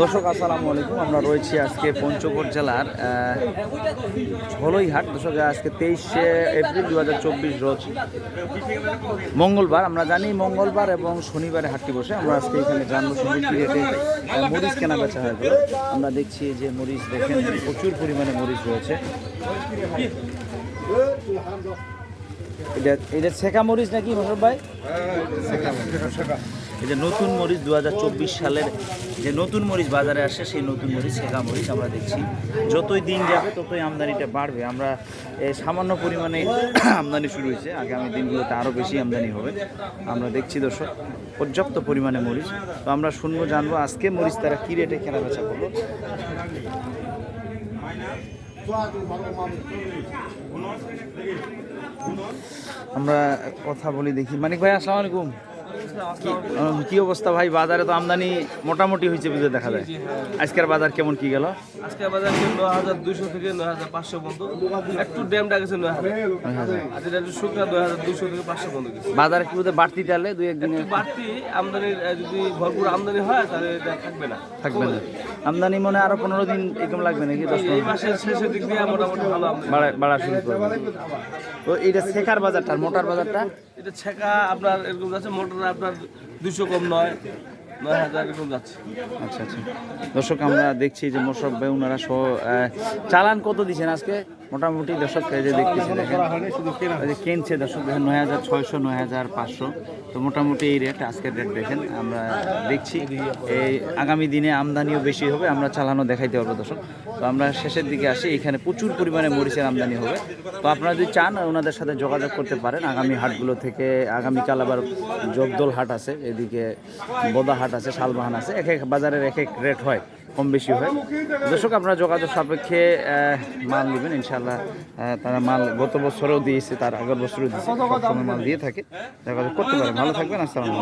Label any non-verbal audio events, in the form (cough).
দর্শক, আসসালামু আলাইকুম। আমরা রয়েছি আজকে পঞ্চগড় জেলার ঝলইহাট। দর্শক, আজকে তেইশে এপ্রিল দু হাজার চব্বিশ রোজ মঙ্গলবার। আমরা জানি মঙ্গলবার এবং শনিবারে হাটটি বসে। আমরা আজকে এখানে জানব রেটে মরিচ কেনা বেচা হয় বলে। আমরা দেখছি যে মরিচ, দেখেন প্রচুর পরিমাণে মরিচ রয়েছে। এটা এটা ছেঁকা মরিচ নাকি মোশারফ ভাই? এই যে নতুন মরিচ দু হাজার চব্বিশ সালের যে নতুন মরিচ বাজারে আসে, সেই নতুন মরিচ শেখা মরিচ আমরা দেখছি। যতই দিন যাবে, ততই আমদানিটা বাড়বে। আমরা সামান্য পরিমাণে (coughs) আমদানি শুরু হয়েছে। আগামী দিনগুলোতে আরও বেশি আমদানি হবে। আমরা দেখছি দর্শক, পর্যাপ্ত পরিমাণে মরিচ। তো আমরা শুনব, জানব আজকে মরিচ তারা কী রেটে কেনা বেচা করল। আমরা কথা বলি দেখি। মানিক ভাই, আসসালামু আলাইকুম। কি- অবস্থা ভাই? বাজারে তো আমদানি মোটামুটি হয়েছে বুঝে দেখা যায়। আজকের বাজার কেমন কি গেল? আজকের বাজার নয় হাজার দুশো থেকে নয় হাজার পাঁচশো পর্যন্ত। একটু ড্যামটা গেছে নয় হাজার। আর যেটা একটু শুকনা নয় হাজার দুশো থেকে পাঁচশো পর্যন্ত গেছে। বাজার কি বোধহয় বাড়তি চালে দুই একদিনে একটু বাড়তি আমদানি যদি ভরপুর আমদানি হয় তাহলে এটা থাকবে না। থাকবে না। আমদানি মনে আরও পনেরো দিন এরকম লাগবে নাকি দশ এই মাসের শেষের দিক দিয়ে মোটামুটি ভালো বাড়া শুরু করবে তো এইটা শেখার বাজারটা মোটার বাজারটা? এটা ছেঁকা আপনার এরকম যাচ্ছে মোটর আপনার দুশো কম নয় আচ্ছা আচ্ছা। দর্শক, আমরা দেখছি যে মোশরফ ভাই ওনারা সহ চালান কত দিচ্ছেন আজকে? মোটামুটি দর্শক যে দেখতেছি দেখেন যে কিনছে দর্শক, দেখেন নয় হাজার ছয়শো, নয় হাজার পাঁচশো। তো মোটামুটি এই রেট, আজকের রেট দেখেন, আমরা দেখছি। এই আগামী দিনে আমদানিও বেশি হবে, আমরা চালানো দেখাইতে পারব দর্শক। তো আমরা শেষের দিকে আসি, এখানে প্রচুর পরিমাণে মরিচের আমদানি হবে। তো আপনারা যদি চান, ওনাদের সাথে যোগাযোগ করতে পারেন, আগামী হাটগুলো থেকে আগামীকাল আবার জগদল হাট আছে, এদিকে বোদা হাট আছে, শালবাহান আছে, এক এক বাজারের এক এক রেট হয়, কম বেশি হয়। দর্শক, আপনারা যোগাযোগ সাপেক্ষে মাল নেবেন ইনশাল্লাহ আহ, তারা মাল গত বছরও দিয়েছে তার আগের বছরও দিয়েছে মাল দিয়ে থাকে। দেখা করতে পারে। ভালো থাকবেন আসসালামু